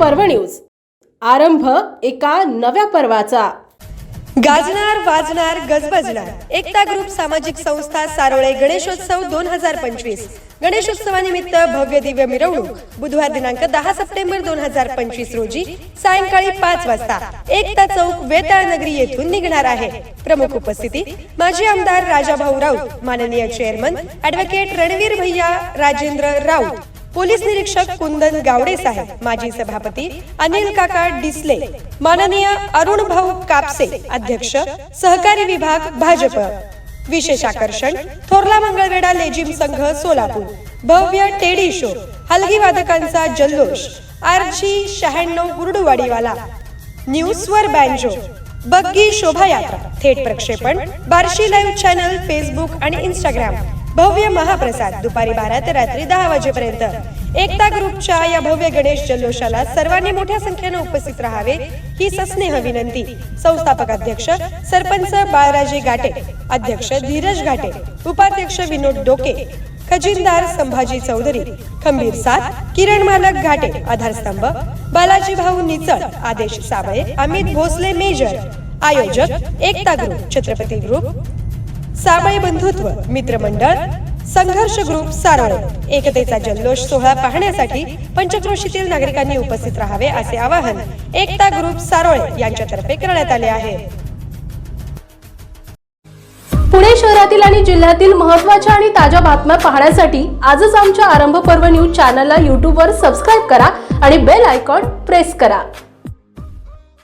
पर्व न्यूज. आरंभ एका नव्या पर्वाचा. गाजणार वाजणार गजबजणार. एकता ग्रुप सामाजिक संस्था सारोळे गणेशोत्सव दोन हजार पंचवीस. गणेशोत्सवानिमित्त भव्य दिव्य मिरवणूक. बुधवार दिनांक दहा सप्टेंबर दोन हजार पंचवीस रोजी सायंकाळी पाच वाजता एकता चौक वेताळ नगरी येथून निघणार आहे. प्रमुख उपस्थिती माजी आमदार राजाभाऊ राऊत माननीय चेअरमन ऍडव्होकेट रणवीर भैया राजेंद्र राऊत. पोलीस निरीक्षक कुंदन गावडे साहेब माजी सभापती अनिल काका डिसले माननीय अरुण भाऊ कापसे अध्यक्ष सहकारी विभाग भाजप. विशेष आकर्षण थोरला मंगळवेढा लेझिम संघ सोलापूर. भव्य टेडी शो हलगी वादकांचा जल्लोष. आरजी शहाण्णव गुरडुवाडीवाला न्यूज वर बँजो. बग्गी शोभायात्रा थेट प्रक्षेपण बार्शी लाईव्ह चॅनल फेसबुक आणि इंस्टाग्राम भव्य महाप्रसाद दुपारी बारा ते रात्री दहा वाजेपर्यंत. एकता ग्रुपच्या या भव्य गणेश जल्लोषाला सर्वांनी मोठ्या संख्येने उपस्थित राहावे ही सस्नेह विनंती. संस्थापक अध्यक्ष सरपंच बाळराजे गाटे अध्यक्ष धीरज घाटे उपाध्यक्ष विनोद डोके खजिनदार संभाजी चौधरी खंबीर साथ किरण मालक घाटे आधारस्तंभ बालाजी भाऊ निचळ आदेश साबळे अमित भोसले मेजर आयोजक एकता ग्रुप छत्रपती ग्रुप साबळे बंधुत्व मित्रमंडळ संघर्ष ग्रुप सारोळे. एकतेचा जल्लोष सोहळा पाहण्यासाठी पंचक्रोशीतील नागरिकांनी उपस्थित राहावे असे आवाहन एकता ग्रुप सारोळे यांच्यातर्फे करण्यात आले आहे. पुणे शहरातील आणि जिल्ह्यातील महत्त्वाच्या आणि ताज्या बातम्या पाहण्यासाठी आजच आमच्या आरंभ पर्व न्यूज चॅनलला यूट्यूबवर सबस्क्राईब करा आणि बेल आयकॉन प्रेस करा.